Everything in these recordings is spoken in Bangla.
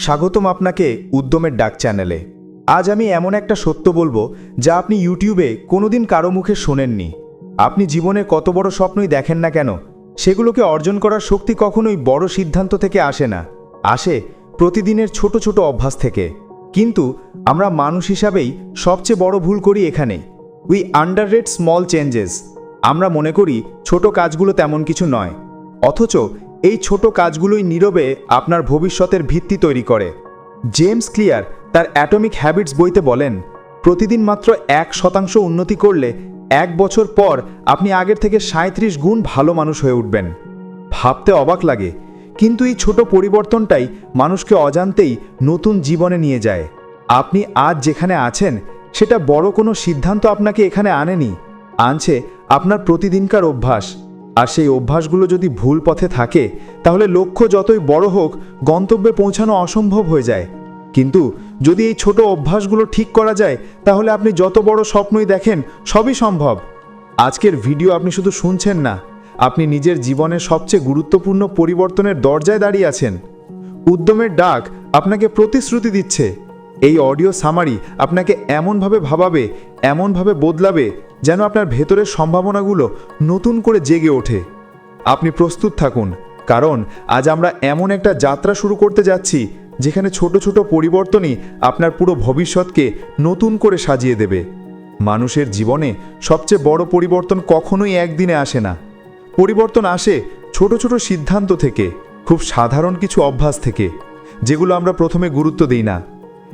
স্বাগতম আপনাকে উদ্যমের ডাক চ্যানেলে। আজ আমি এমন একটা সত্য বলব যা আপনি ইউটিউবে কোনোদিন কারও মুখে শোনেননি। আপনি জীবনে কত বড় স্বপ্নই দেখেন না কেন, সেগুলোকে অর্জন করার শক্তি কখনোই বড় সিদ্ধান্ত থেকে আসে না। আসে প্রতিদিনের ছোট ছোট অভ্যাস থেকে। কিন্তু আমরা মানুষ হিসাবেই সবচেয়ে বড় ভুল করি এখানে। উই আন্ডার স্মল চেঞ্জেস আমরা মনে করি ছোট কাজগুলো তেমন কিছু নয়। অথচ এই ছোট কাজগুলোই নীরবে আপনার ভবিষ্যতের ভিত্তি তৈরি করে। জেমস ক্লিয়ার তার অ্যাটমিক হ্যাবিটস বইতে বলেন, প্রতিদিন মাত্র এক শতাংশ উন্নতি করলে এক বছর পর আপনি আগের থেকে সাঁত্রিশ গুণ ভালো মানুষ হয়ে উঠবেন। ভাবতে অবাক লাগে, কিন্তু এই ছোট পরিবর্তনটাই মানুষকে অজান্তেই নতুন জীবনে নিয়ে যায়। আপনি আজ যেখানে আছেন, সেটা বড় কোনো সিদ্ধান্ত আপনাকে এখানে আনেনি। আনছে আপনার প্রতিদিনকার অভ্যাস। আর সেই অভ্যাসগুলো যদি ভুল পথে থাকে, তাহলে লক্ষ্য যতই বড় হোক, গন্তব্যে পৌঁছানো অসম্ভব হয়ে যায়। কিন্তু যদি এই ছোট অভ্যাসগুলো ঠিক করা যায়, তাহলে আপনি যত বড় স্বপ্নই দেখেন, সবই সম্ভব। আজকের ভিডিও আপনি শুধু শুনছেন না, আপনি নিজের জীবনের সবচেয়ে গুরুত্বপূর্ণ পরিবর্তনের দরজায় দাঁড়িয়ে আছেন। উদ্যমের ডাক আপনাকে প্রতিশ্রুতি দিচ্ছে। এই অডিও সামারি আপনাকে এমনভাবে ভাবাবে, এমনভাবে বদলাবে যেন আপনার ভেতরের সম্ভাবনাগুলো নতুন করে জেগে ওঠে। আপনি প্রস্তুত থাকুন, কারণ আজ আমরা এমন একটা যাত্রা শুরু করতে যাচ্ছি, যেখানে ছোট ছোট পরিবর্তনই আপনার পুরো ভবিষ্যৎকে নতুন করে সাজিয়ে দেবে। মানুষের জীবনে সবচেয়ে বড় পরিবর্তন কখনোই একদিনে আসে না। পরিবর্তন আসে ছোট ছোট সিদ্ধান্ত থেকে, খুব সাধারণ কিছু অভ্যাস থেকে, যেগুলো আমরা প্রথমে গুরুত্ব দিই না।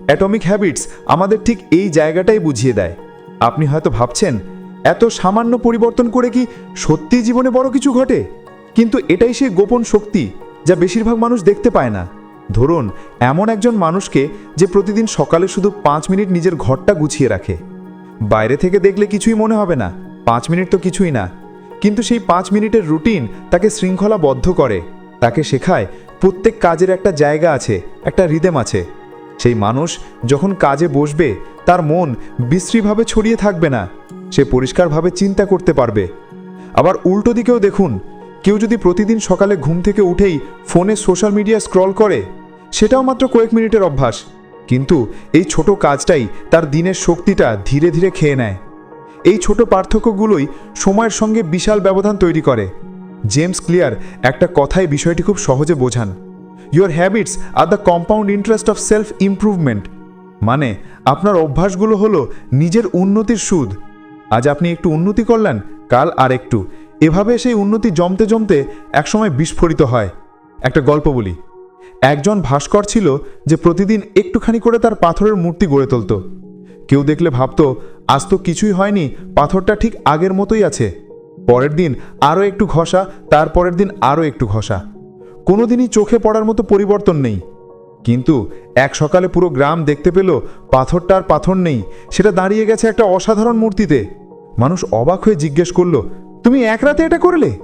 অ্যাটমিক হ্যাবিটস আমাদের ঠিক এই জায়গাটাই বুঝিয়ে দেয়। আপনি হয়তো ভাবছেন এত সামান্য পরিবর্তন করে কি সত্যি জীবনে বড় কিছু ঘটে? কিন্তু এটাই সেই গোপন শক্তি যা বেশিরভাগ মানুষ দেখতে পায় না। ধরুন, এমন একজন মানুষকে যে প্রতিদিন সকালে শুধু পাঁচ মিনিট নিজের ঘরটা গুছিয়ে রাখে। বাইরে থেকে দেখলে কিছুই মনে হবে না, পাঁচ মিনিট তো কিছুই না। কিন্তু সেই পাঁচ মিনিটের রুটিন তাকে শৃঙ্খলাবদ্ধ করে, তাকে শেখায় প্রত্যেক কাজের একটা জায়গা আছে, একটা রিদেম আছে। সেই মানুষ যখন কাজে বসবে, তার মন বিশ্রীভাবে ছড়িয়ে থাকবে না। সে পরিষ্কারভাবে চিন্তা করতে পারবে। আবার উল্টো দিকেও দেখুন, কেউ যদি প্রতিদিন সকালে ঘুম থেকে উঠেই ফোনে সোশ্যাল মিডিয়া স্ক্রল করে, সেটাও মাত্র কয়েক মিনিটের অভ্যাস। কিন্তু এই ছোট কাজটাই তার দিনের শক্তিটা ধীরে ধীরে খেয়ে নেয়। এই ছোট পার্থক্যগুলোই সময়ের সঙ্গে বিশাল ব্যবধান তৈরি করে। জেমস ক্লিয়ার একটা কথায় বিষয়টি খুব সহজে বোঝান। Your habits are the compound interest of self improvement মানে আপনার অভ্যাসগুলো হলো নিজের উন্নতির সুদ। আজ আপনি একটু উন্নতি করলেন, কাল আর একটু এভাবে সেই উন্নতি জমতে জমতে একসময় বিস্ফোরিত হয়। একটা গল্প বলি। একজন ভাস্কর ছিল যে প্রতিদিন একটুখানি করে তার পাথরের মূর্তি গড়ে তুলত। কেউ দেখলে ভাবত, আজ তো কিছুই হয়নি, পাথরটা ঠিক আগের মতোই আছে। পরের দিন আরও একটু ঘষা, তারপরের দিন আরও একটু ঘষা। কোনোদিনই চোখে পড়ার মতো পরিবর্তন নেই। কিন্তু এক সকালে পুরো গ্রাম দেখতে পেল পাথরটা আর পাথর নেই। সেটা দাঁড়িয়ে গেছে একটা অসাধারণ মূর্তিতে। মানুষ অবাক হয়ে জিজ্ঞেস করল, তুমি এক রাতে এটা করলে?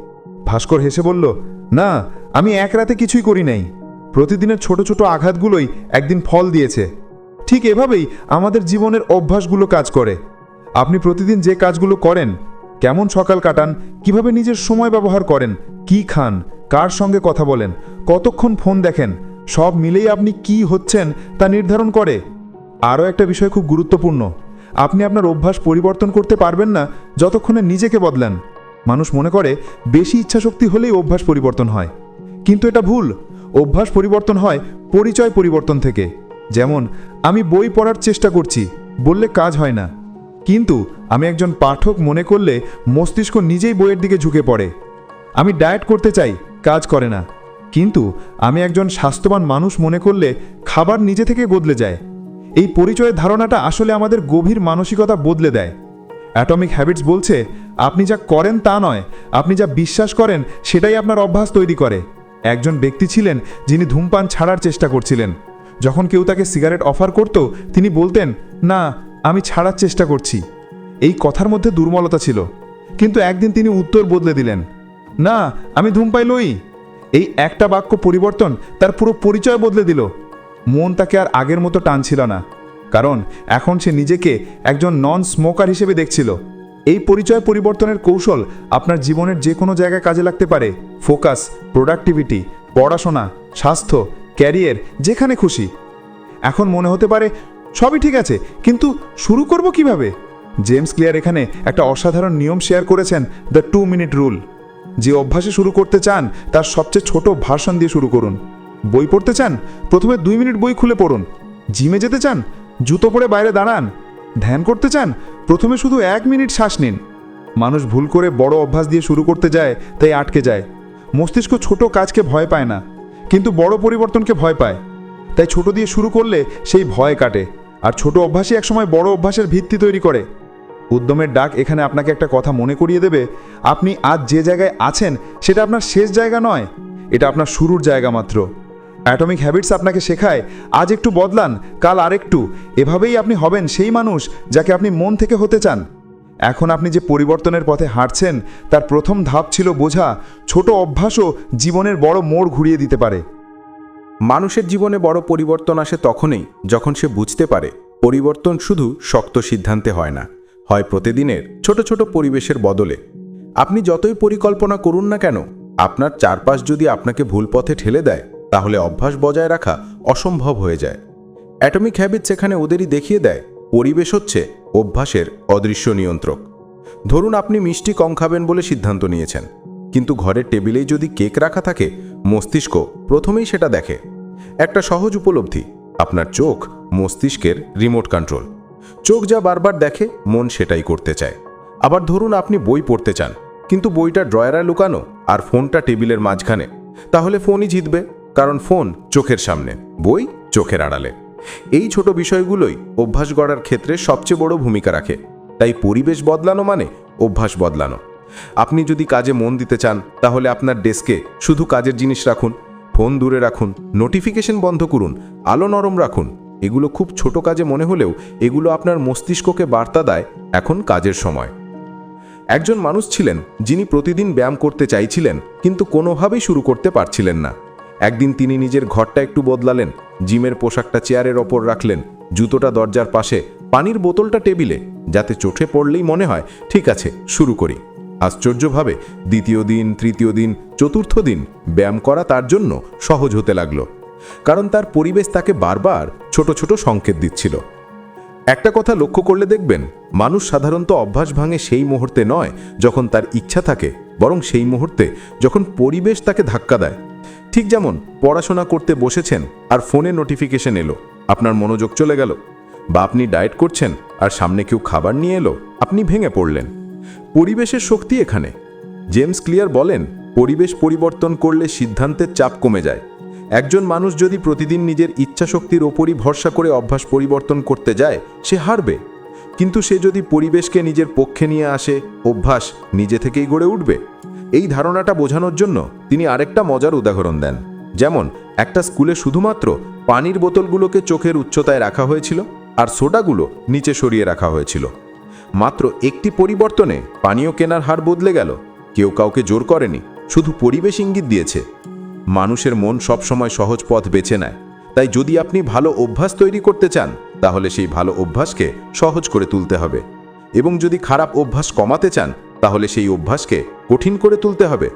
ভাস্কর হেসে বলল, না, আমি এক রাতে কিছুই করি নাই। প্রতিদিনের ছোট ছোট আঘাতগুলোই একদিন ফল দিয়েছে। ঠিক এভাবেই আমাদের জীবনের অভ্যাসগুলো কাজ করে। আপনি প্রতিদিন যে কাজগুলো করেন, কেমন সকাল কাটান, কীভাবে নিজের সময় ব্যবহার করেন, কি খান, কার সঙ্গে কথা বলেন, কতক্ষণ ফোন দেখেন সব মিলেই আপনি কি হচ্ছেন তা নির্ধারণ করে। আরও একটা বিষয় খুব গুরুত্বপূর্ণ। আপনি আপনার অভ্যাস পরিবর্তন করতে পারবেন না যতক্ষণে নিজেকে বদলান। মানুষ মনে করে বেশি ইচ্ছাশক্তি হলেই অভ্যাস পরিবর্তন হয়। কিন্তু এটা ভুল। অভ্যাস পরিবর্তন হয় পরিচয় পরিবর্তন থেকে। যেমন, আমি বই পড়ার চেষ্টা করছি, বললে কাজ হয় না। কিন্তু আমি একজন পাঠক মনে করলে মস্তিষ্ক নিজেই বইয়ের দিকে ঝুঁকে পড়ে। আমি ডায়েট করতে চাই, কাজ করে না। কিন্তু আমি একজন স্বাস্থ্যবান মানুষ মনে করলে খাবার নিজে থেকে বদলে যায়। এই পরিচয়ের ধারণাটা আসলে আমাদের গভীর মানসিকতা বদলে দেয়। অ্যাটমিক হ্যাবিটস বলছে, আপনি যা করেন তা নয়, আপনি যা বিশ্বাস করেন সেটাই আপনার অভ্যাস তৈরি করে। একজন ব্যক্তি ছিলেন যিনি ধূমপান ছাড়ার চেষ্টা করছিলেন। যখন কেউ তাকে সিগারেট অফার করত, তিনি বলতেন, না, আমি ছাড়ার চেষ্টা করছি। এই কথার মধ্যে দুর্বলতা ছিল। কিন্তু একদিন তিনি উত্তর বদলে দিলেন, না, আমি ধূমপাই লই। এই একটা বাক্য পরিবর্তন তার পুরো পরিচয় বদলে দিল। মন তাকে আর আগের মতো টানছিল না, কারণ এখন সে নিজেকে একজন নন স্মোকার হিসেবে দেখছিল। এই পরিচয় পরিবর্তনের কৌশল আপনার জীবনের যে কোনো জায়গায় কাজে লাগতে পারে। ফোকাস, প্রোডাক্টিভিটি, পড়াশোনা, স্বাস্থ্য, ক্যারিয়ার, যেখানে খুশি। এখন মনে হতে পারে সবই ঠিক আছে, কিন্তু শুরু করব কীভাবে? জেমস ক্লিয়ার এখানে একটা অসাধারণ নিয়ম শেয়ার করেছেন, দ্য টু মিনিট রুল। যে অভ্যাসে শুরু করতে চান, তার সবচেয়ে ছোট ভাষণ দিয়ে শুরু করুন। বই পড়তে চান, প্রথমে দুই মিনিট বই খুলে পড়ুন। জিমে যেতে চান, জুতো পরে বাইরে দাঁড়ান। ধ্যান করতে চান, প্রথমে শুধু এক মিনিট শ্বাস নিন। মানুষ ভুল করে বড় অভ্যাস দিয়ে শুরু করতে যায়, তাই আটকে যায়। মস্তিষ্ক ছোট কাজকে ভয় পায় না, কিন্তু বড় পরিবর্তনকে ভয় পায়। তাই ছোট দিয়ে শুরু করলে সেই ভয় কাটে, আর ছোট অভ্যাসই একসময় বড় অভ্যাসের ভিত্তি তৈরি করে। উদ্যমের ডাক এখানে আপনাকে একটা কথা মনে করিয়ে দেবে, আপনি আজ যে জায়গায় আছেন সেটা আপনার শেষ জায়গা নয়, এটা আপনার শুরুর জায়গা মাত্র। অ্যাটমিক হ্যাবিটস আপনাকে শেখায়, আজ একটু বদলান, কাল আরেকটু, এভাবেই আপনি হবেন সেই মানুষ যাকে আপনি মন থেকে হতে চান। এখন আপনি যে পরিবর্তনের পথে হাঁটছেন, তার প্রথম ধাপ ছিল বোঝা, ছোট অভ্যাসও জীবনের বড় মোড় ঘুরিয়ে দিতে পারে। মানুষের জীবনে বড় পরিবর্তন আসে তখনই, যখন সে বুঝতে পারে, পরিবর্তন শুধু শক্ত সিদ্ধান্তে হয় না। হয় প্রতিদিনের ছোট ছোট পরিবেশের বদলে। আপনি যতই পরিকল্পনা করুন না কেন, আপনার চারপাশ যদি আপনাকে ভুল পথে ঠেলে দেয়, তাহলে অভ্যাস বজায় রাখা অসম্ভব হয়ে যায়। অ্যাটমিক হ্যাবিট সেখানে ওদেরই দেখিয়ে দেয়, পরিবেশ হচ্ছে অভ্যাসের অদৃশ্য নিয়ন্ত্রক। ধরুন আপনি মিষ্টি কম খাবেন বলে সিদ্ধান্ত নিয়েছেন, কিন্তু ঘরের টেবিলেই যদি কেক রাখা থাকে, মস্তিষ্ক প্রথমেই সেটা দেখে। একটা সহজ উপলব্ধি, আপনার চোখ মস্তিষ্কের রিমোট কন্ট্রোল। চোখ যা বারবার দেখে, মন সেটাই করতে চায়। আবার ধরুন আপনি বই পড়তে চান, কিন্তু বইটা ড্রয়ারে লুকানো আর ফোনটা টেবিলের মাঝখানে। তাহলে ফোনই জিতবে, কারণ ফোন চোখের সামনে, বই চোখের আড়ালে। এই ছোট বিষয়গুলোই অভ্যাস গড়ার ক্ষেত্রে সবচেয়ে বড় ভূমিকা রাখে। তাই পরিবেশ বদলানো মানে অভ্যাস বদলানো। আপনি যদি কাজে মন দিতে চান, তাহলে আপনার ডেস্কে শুধু কাজের জিনিস রাখুন, ফোন দূরে রাখুন, নোটিফিকেশন বন্ধ করুন, আলো নরম রাখুন এগুলো খুব ছোট কাজে মনে হলেও এগুলো আপনার মস্তিষ্ককে বার্তা দেয় এখন কাজের সময়। একজন মানুষ ছিলেন যিনি প্রতিদিন ব্যায়াম করতে চাইছিলেন, কিন্তু কোনোভাবেই শুরু করতে পারছিলেন না। একদিন তিনি নিজের ঘরটা একটু বদলালেন, জিমের পোশাকটা চেয়ারের ওপর রাখলেন, জুতোটা দরজার পাশে, পানির বোতলটা টেবিলে, যাতে চোখে পড়লেই মনে হয়, ঠিক আছে, শুরু করি। আশ্চর্যভাবে দ্বিতীয় দিন, তৃতীয় দিন, চতুর্থ দিন ব্যায়াম করা তার জন্য সহজ হতে লাগল। কারণ তার পরিবেশ তাকে বারবার ছোট ছোট সংকেত দিচ্ছিল। একটা কথা লক্ষ্য করলে দেখবেন, মানুষ সাধারণত অভ্যাস ভাঙে সেই মুহূর্তে নয় যখন তার ইচ্ছা থাকে, বরং সেই মুহূর্তে যখন পরিবেশ তাকে ধাক্কা দেয়। ঠিক যেমন, পড়াশোনা করতে বসেছেন আর ফোনে নোটিফিকেশন এলো, আপনার মনোযোগ চলে গেল। বা আপনি ডায়েট করছেন আর সামনে কেউ খাবার নিয়ে এলো, আপনি ভেঙে পড়লেন। পরিবেশের শক্তি এখানে। জেমস ক্লিয়ার বলেন, পরিবেশ পরিবর্তন করলে সিদ্ধান্তের চাপ কমে যায়। একজন মানুষ যদি প্রতিদিন নিজের ইচ্ছাশক্তির ওপরই ভরসা করে অভ্যাস পরিবর্তন করতে যায়, সে হারবে। কিন্তু সে যদি পরিবেশকে নিজের পক্ষে নিয়ে আসে, অভ্যাস নিজে থেকেই গড়ে উঠবে। এই ধারণাটা বোঝানোর জন্য তিনি আরেকটা মজার উদাহরণ দেন। যেমন, একটা স্কুলে শুধুমাত্র পানির বোতলগুলোকে চোখের উচ্চতায় রাখা হয়েছিল আর সোডাগুলো নিচে সরিয়ে রাখা হয়েছিল। মাত্র একটি পরিবর্তনে পানীয় কেনার হার বদলে গেল। কেউ কাউকে জোর করেনি, শুধু পরিবেশ ইঙ্গিত দিয়েছে। মানুষের মন সবসময় সহজ পথ বেছে নেয়। তাই যদি আপনি ভালো অভ্যাস তৈরি করতে চান, তাহলে সেই ভালো অভ্যাসকে সহজ করে তুলতে হবে। এবং যদি খারাপ অভ্যাস কমাতে চান, তাহলে সেই অভ্যাসকে কঠিন করে তুলতে হবে।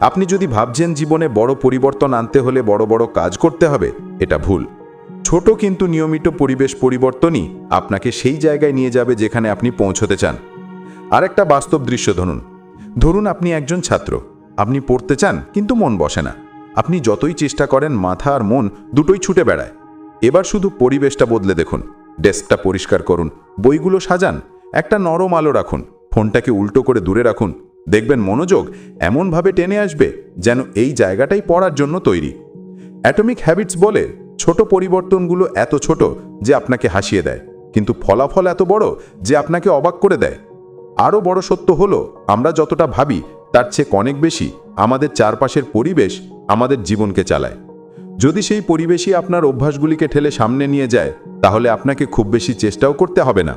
আপনি যদি ভাবছেন জীবনে বড় পরিবর্তন আনতে হলে বড় বড় কাজ করতে হবে, এটা ভুল। ছোট কিন্তু নিয়মিত পরিবেশ পরিবর্তনই আপনাকে সেই জায়গায় নিয়ে যাবে যেখানে আপনি পৌঁছতে চান। আরেকটা বাস্তব দৃশ্য ধরুন। ধরুন আপনি একজন ছাত্র। আপনি পড়তে চান, কিন্তু মন বসে না। আপনি যতই চেষ্টা করেন মাথা আর মন দুটোই ছুটে বেড়ায়। এবার শুধু পরিবেশটা বদলে দেখুন। ডেস্কটা পরিষ্কার করুন। বইগুলো সাজান। একটা নরম আলো রাখুন। ফোনটাকে উল্টো করে দূরে রাখুন। দেখবেন মনোযোগ এমনভাবে টেনে আসবে যেন এই জায়গাটাই পড়ার জন্য তৈরি। অ্যাটমিক হ্যাবিটস বলে ছোট পরিবর্তনগুলো এত ছোট যে আপনাকে হাসিয়ে দেয়। কিন্তু ফলাফল এত বড় যে আপনাকে অবাক করে দেয়। আরও বড় সত্য হলো, আমরা যতটা ভাবি তার চেয়ে অনেক বেশি আমাদের চারপাশের পরিবেশ আমাদের জীবনকে চালায়। যদি সেই পরিবেশই আপনার অভ্যাসগুলিকে ঠেলে সামনে নিয়ে যায়, তাহলে আপনাকে খুব বেশি চেষ্টাও করতে হবে না।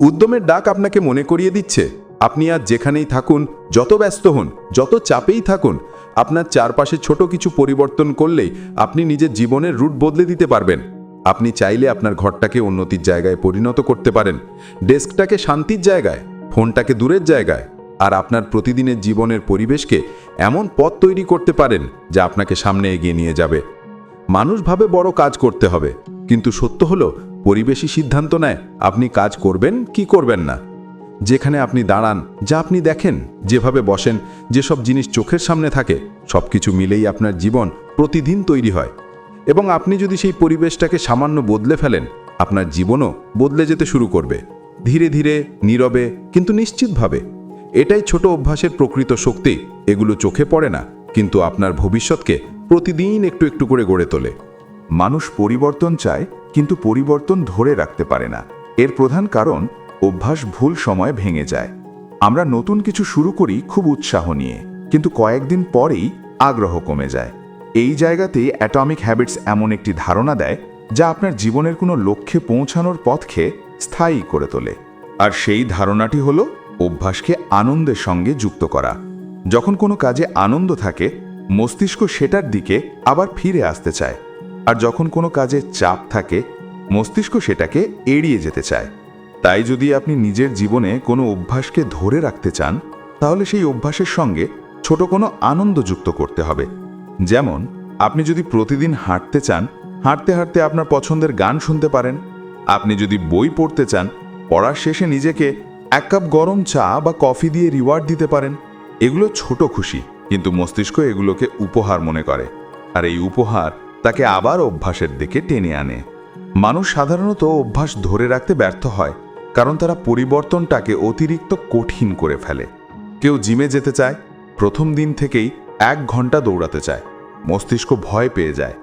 উদ্যমের ডাক আপনাকে মনে করিয়ে দিচ্ছে, আপনি আজ যেখানেই থাকুন, যত ব্যস্ত হন, যত চাপেই থাকুন, আপনার চারপাশে ছোট কিছু পরিবর্তন করলেই আপনি নিজের জীবনের রুট বদলে দিতে পারবেন। আপনি চাইলে আপনার ঘরটাকে উন্নতির জায়গায় পরিণত করতে পারেন, ডেস্কটাকে শান্তির জায়গায়, ফোনটাকে দূরের জায়গায়। আর আপনার প্রতিদিনের জীবনের পরিবেশকে এমন পথ তৈরি করতে পারেন যা আপনাকে সামনে এগিয়ে নিয়ে যাবে। মানুষ ভাবে বড় কাজ করতে হবে, কিন্তু সত্য হলো পরিবেশই সিদ্ধান্ত নেয় আপনি কাজ করবেন কি করবেন না। যেখানে আপনি দাঁড়ান, যা আপনি দেখেন, যেভাবে বসেন, যেসব জিনিস চোখের সামনে থাকে সব কিছু মিলেই আপনার জীবন প্রতিদিন তৈরি হয়। এবং আপনি যদি সেই পরিবেশটাকে সামান্য বদলে ফেলেন, আপনার জীবনও বদলে যেতে শুরু করবে। ধীরে ধীরে, নীরবে, কিন্তু নিশ্চিতভাবে। এটাই ছোট অভ্যাসের প্রকৃত শক্তি। এগুলো চোখে পড়ে না, কিন্তু আপনার ভবিষ্যৎকে প্রতিদিন একটু একটু করে গড়ে তোলে। মানুষ পরিবর্তন চায়, কিন্তু পরিবর্তন ধরে রাখতে পারে না। এর প্রধান কারণ, অভ্যাস ভুল সময় ভেঙে যায়। আমরা নতুন কিছু শুরু করি খুব উৎসাহ নিয়ে, কিন্তু কয়েকদিন পরেই আগ্রহ কমে যায়। এই জায়গাতেই অ্যাটমিক হ্যাবিটস এমন একটি ধারণা দেয়, যা আপনার জীবনের কোনো লক্ষ্যে পৌঁছানোর পথকে স্থায়ী করে তোলে। আর সেই ধারণাটি হল অভ্যাসকে আনন্দের সঙ্গে যুক্ত করা। যখন কোনো কাজে আনন্দ থাকে, মস্তিষ্ক সেটার দিকে আবার ফিরে আসতে চায়। আর যখন কোনো কাজে চাপ থাকে, মস্তিষ্ক সেটাকে এড়িয়ে যেতে চায়। তাই যদি আপনি নিজের জীবনে কোনো অভ্যাসকে ধরে রাখতে চান, তাহলে সেই অভ্যাসের সঙ্গে ছোট কোনো আনন্দ যুক্ত করতে হবে। যেমন, আপনি যদি প্রতিদিন হাঁটতে চান, হাঁটতে হাঁটতে আপনার পছন্দের গান শুনতে পারেন। আপনি যদি বই পড়তে চান, পড়ার শেষে নিজেকে এক কাপ গরম চা বা কফি দিয়ে রিওয়ার্ড দিতে পারেন। এগুলো ছোট খুশি, কিন্তু মস্তিষ্ক এগুলোকে উপহার মনে করে। আর এই উপহার তাকে আবার অভ্যাসের দিকে টেনে আনে। মানুষ সাধারণত অভ্যাস ধরে রাখতে ব্যর্থ হয়, কারণ তারা পরিবর্তনটাকে অতিরিক্ত কঠিন করে ফেলে। কেউ জিমে যেতে চায়, প্রথম দিন থেকেই এক ঘণ্টা দৌড়াতে চায়, মস্তিষ্ক ভয় পেয়ে যায়।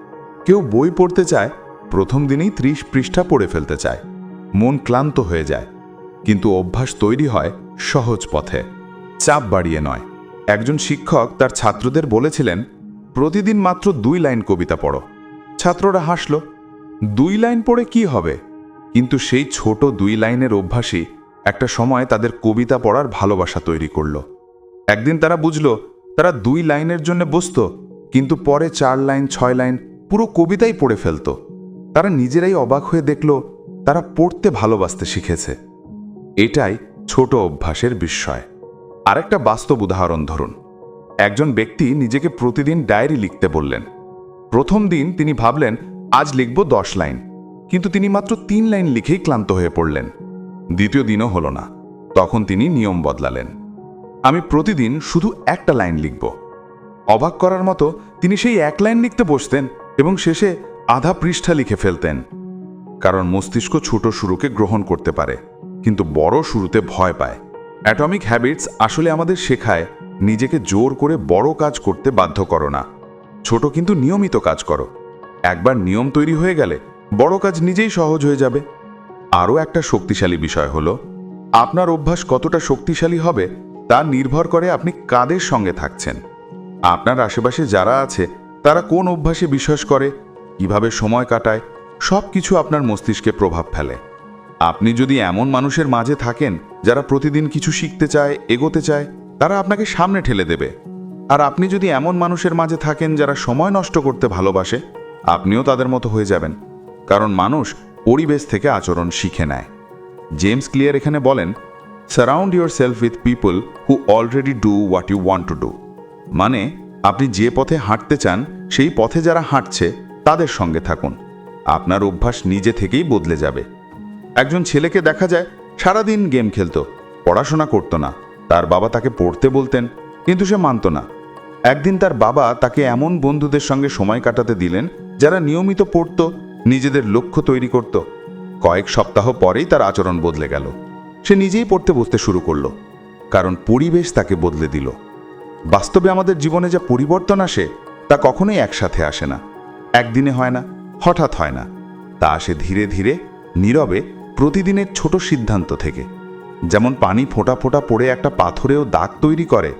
কেউ বই পড়তে চায়, প্রথম দিনেই ত্রিশ পৃষ্ঠা পড়ে ফেলতে চায়, মন ক্লান্ত হয়ে যায়। কিন্তু অভ্যাস তৈরি হয় সহজ পথে। চাপ বাড়িয়ে নয়। একজন শিক্ষক তার ছাত্রদের বলেছিলেন, প্রতিদিন মাত্র দুই লাইন কবিতা পড়ো। ছাত্ররা হাসল, দুই লাইন পড়ে কি হবে? কিন্তু সেই ছোট দুই লাইনের অভ্যাসই একটা সময় তাদের কবিতা পড়ার ভালোবাসা তৈরি করল। একদিন তারা বুঝল, তারা দুই লাইনের জন্য বসত কিন্তু পরে চার লাইন, ছয় লাইন পুরো কবিতাই পড়ে ফেলত। তারা নিজেরাই অবাক হয়ে দেখল, তারা পড়তে ভালোবাসতে শিখেছে। এটাই ছোট অভ্যাসের বিস্ময়। আরেকটা বাস্তব উদাহরণ ধরুন। একজন ব্যক্তি নিজেকে প্রতিদিন ডায়েরি লিখতে বললেন। প্রথম দিন তিনি ভাবলেন, আজ লিখব দশ লাইন। কিন্তু তিনি মাত্র তিন লাইন লিখেই ক্লান্ত হয়ে পড়লেন। দ্বিতীয় দিনও হলো না। তখন তিনি নিয়ম বদলালেন। আমি প্রতিদিন শুধু একটা লাইন লিখব। অবাক করার মতো তিনি সেই এক লাইন লিখতে বসতেন এবং শেষে আধা পৃষ্ঠা লিখে ফেলতেন। কারণ মস্তিষ্ক ছোট শুরুকে গ্রহণ করতে পারে। কিন্তু বড় শুরুতে ভয় পায়। অ্যাটমিক হ্যাবিটস আসলে আমাদের শেখায়, নিজেকে জোর করে বড় কাজ করতে বাধ্য করো না। ছোট কিন্তু নিয়মিত কাজ করো। একবার নিয়ম তৈরি হয়ে গেলে বড় কাজ নিজেই সহজ হয়ে যাবে। আরও একটা শক্তিশালী বিষয় হলো, আপনার অভ্যাস কতটা শক্তিশালী হবে তা নির্ভর করে আপনি কাদের সঙ্গে থাকছেন। আপনার আশেপাশে যারা আছে, তারা কোন অভ্যাসে বিশ্বাস করে, কীভাবে সময় কাটায় সব কিছু আপনার মস্তিষ্কে প্রভাব ফেলে। আপনি যদি এমন মানুষের মাঝে থাকেন যারা প্রতিদিন কিছু শিখতে চায়, এগোতে চায়, তারা আপনাকে সামনে ঠেলে দেবে। আর আপনি যদি এমন মানুষের মাঝে থাকেন যারা সময় নষ্ট করতে ভালোবাসে, আপনিও তাদের মতো হয়ে যাবেন। কারণ মানুষ পরিবেশ থেকে আচরণ শিখে নেয়। জেমস ক্লিয়ার এখানে বলেন surround yourself with people who already do what you want to do মানে আপনি যে পথে হাঁটতে চান, সেই পথে যারা হাঁটছে, তাদের সঙ্গে থাকুন। আপনার অভ্যাস নিজে থেকেই বদলে যাবে। একজন ছেলেকে দেখা যায় সারাদিন গেম খেলতো, পড়াশোনা করতো না। তার বাবা তাকে পড়তে বলতেন, কিন্তু সে মানত না। একদিন তার বাবা তাকে এমন বন্ধুদের সঙ্গে সময় কাটাতে দিলেন, যারা নিয়মিত পড়তো, নিজেদের লক্ষ্য তৈরি করত। কয়েক সপ্তাহ পরেই তার আচরণ বদলে গেল। সে নিজেই পড়তে বসতে শুরু করল, কারণ পরিবেশ তাকে বদলে দিল। বাস্তবে আমাদের জীবনে যা পরিবর্তন আসে, তা কখনোই একসাথে আসে না। একদিনে হয় না, হঠাৎ হয় না। তা আসে ধীরে ধীরে, নীরবে প্রতিদিনের ছোট সিদ্ধান্ত থেকে। যেমন পানি ফোঁটা ফোঁটা পড়ে একটা পাথরেও দাগ তৈরি করে,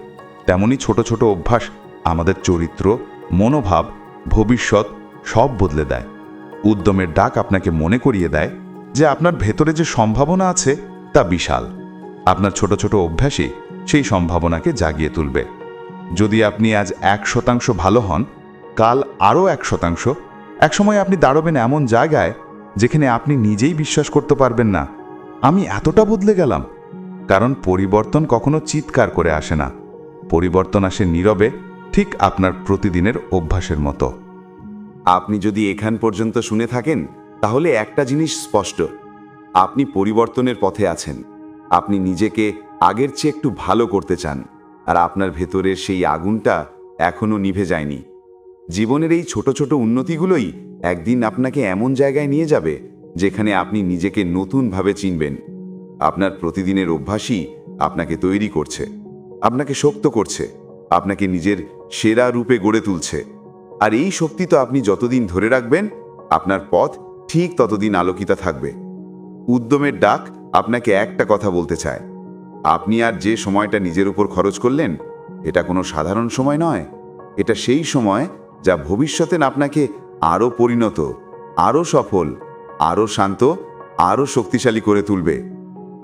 তেমনি ছোট ছোট অভ্যাস আমাদের চরিত্র, মনোভাব, ভবিষ্যৎ সব বদলে দেয়। উদ্যমের ডাক আপনাকে মনে করিয়ে দেয় যে আপনার ভেতরে যে সম্ভাবনা আছে তা বিশাল। আপনার ছোট ছোট অভ্যাসই সেই সম্ভাবনাকে জাগিয়ে তুলবে। যদি আপনি আজ এক শতাংশ ভালো হন, কাল আরও এক শতাংশ। একসময় আপনি দাঁড়াবেন এমন জায়গায় যেখানে আপনি নিজেই বিশ্বাস করতে পারবেন না। আমি এতটা বদলে গেলাম। কারণ পরিবর্তন কখনো চিৎকার করে আসে না। পরিবর্তন আসে নীরবে, ঠিক আপনার প্রতিদিনের অভ্যাসের মতো। আপনি যদি এখান পর্যন্ত শুনে থাকেন, তাহলে একটা জিনিস স্পষ্ট। আপনি পরিবর্তনের পথে আছেন। আপনি নিজেকে আগের চেয়ে একটু ভালো করতে চান। আর আপনার ভেতরের সেই আগুনটা এখনও নিভে যায়নি। জীবনের এই ছোট ছোট উন্নতিগুলোই একদিন আপনাকে এমন জায়গায় নিয়ে যাবে, যেখানে আপনি নিজেকে নতুনভাবে চিনবেন। আপনার প্রতিদিনের অভ্যাসই আপনাকে তৈরি করছে, আপনাকে শক্ত করছে, আপনাকে নিজের সেরা রূপে গড়ে তুলছে। আর এই শক্তি তো আপনি যতদিন ধরে রাখবেন, আপনার পথ ঠিক ততদিন আলোকিত থাকবে। উদ্যমের ডাক আপনাকে একটা কথা বলতে চায়, আপনি আর যে সময়টা নিজের উপর খরচ করলেন, এটা কোনো সাধারণ সময় নয়। এটা সেই সময় যা ভবিষ্যতে আপনাকে আরও পরিণত আরও সফল আরও শান্ত আরও শক্তিশালী করে তুলবে।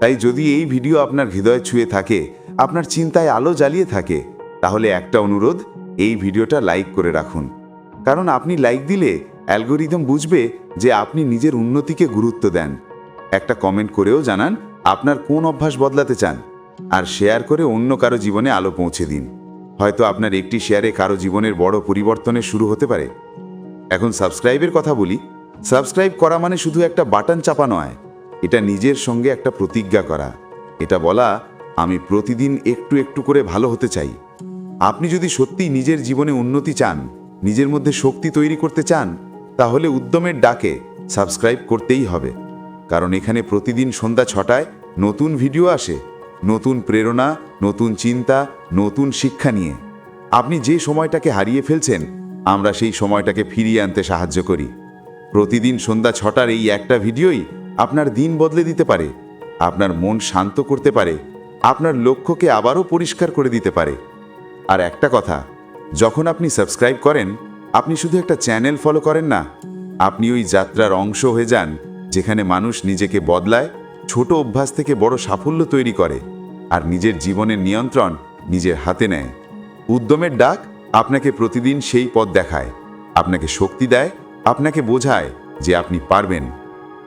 তাই যদি এই ভিডিও আপনার হৃদয় ছুঁয়ে থাকে, আপনার চিন্তায় আলো জ্বালিয়ে থাকে, তাহলে একটা অনুরোধ, এই ভিডিওটা লাইক করে রাখুন। কারণ আপনি লাইক দিলে অ্যালগোরিদম বুঝবে যে আপনি নিজের উন্নতিকে গুরুত্ব দেন। একটা কমেন্ট করেও জানান আপনার কোন অভ্যাস বদলাতে চান, আর শেয়ার করে অন্য কারও জীবনে আলো পৌঁছে দিন। হয়তো আপনার একটি শেয়ারে কারও জীবনের বড় পরিবর্তনের শুরু হতে পারে। এখন সাবস্ক্রাইবের কথা বলি, সাবস্ক্রাইব করা মানে শুধু একটা বাটন চাপা নয়, এটা নিজের সঙ্গে একটা প্রতিজ্ঞা করা। এটা বলা, আমি প্রতিদিন একটু একটু করে ভালো হতে চাই। আপনি যদি সত্যিই নিজের জীবনে উন্নতি চান, নিজের মধ্যে শক্তি তৈরি করতে চান, তাহলে উদ্যমের ডাকে সাবস্ক্রাইব করতেই হবে। কারণ এখানে প্রতিদিন সন্ধ্যা ছটায় নতুন ভিডিও আসে, নতুন প্রেরণা, নতুন চিন্তা, নতুন শিক্ষা নিয়ে। আপনি যে সময়টাকে হারিয়ে ফেলছেন আমরা সেই সময়টাকে ফিরিয়ে আনতে সাহায্য করি। প্রতিদিন সন্ধ্যা ছটার এই একটা ভিডিওই আপনার দিন বদলে দিতে পারে, আপনার মন শান্ত করতে পারে, আপনার লক্ষ্যকে আবারও পরিষ্কার করে দিতে পারে। আর একটা কথা, যখন আপনি সাবস্ক্রাইব করেন, আপনি শুধু একটা চ্যানেল ফলো করেন না, আপনি ওই যাত্রার অংশ হয়ে যান, যেখানে মানুষ নিজেকে বদলায়, ছোট অভ্যাস থেকে বড় সাফল্য তৈরি করে, আর নিজের জীবনের নিয়ন্ত্রণ নিজের হাতে নেয়। উদ্যমের ডাক আপনাকে প্রতিদিন সেই পথ দেখায়। আপনাকে শক্তি দেয়, আপনাকে বোঝায় যে আপনি পারবেন।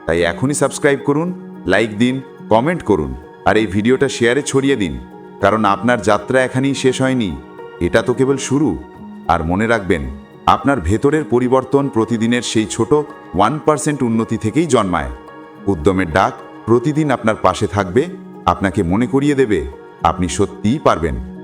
তাই এখনই সাবস্ক্রাইব করুন, লাইক দিন, কমেন্ট করুন আর এই ভিডিওটা শেয়ারে ছড়িয়ে দিন। কারণ আপনার যাত্রা এখানেই শেষ হয়নি। এটা তো কেবল শুরু। আর মনে রাখবেন, আপনার ভেতরের পরিবর্তন প্রতিদিনের সেই ছোট ওয়ান পার্সেন্ট উন্নতি থেকেই জন্মায়। উদ্যমের ডাক প্রতিদিন আপনার পাশে থাকবে, আপনাকে মনে করিয়ে দেবে, আপনি সত্যিই পারবেন।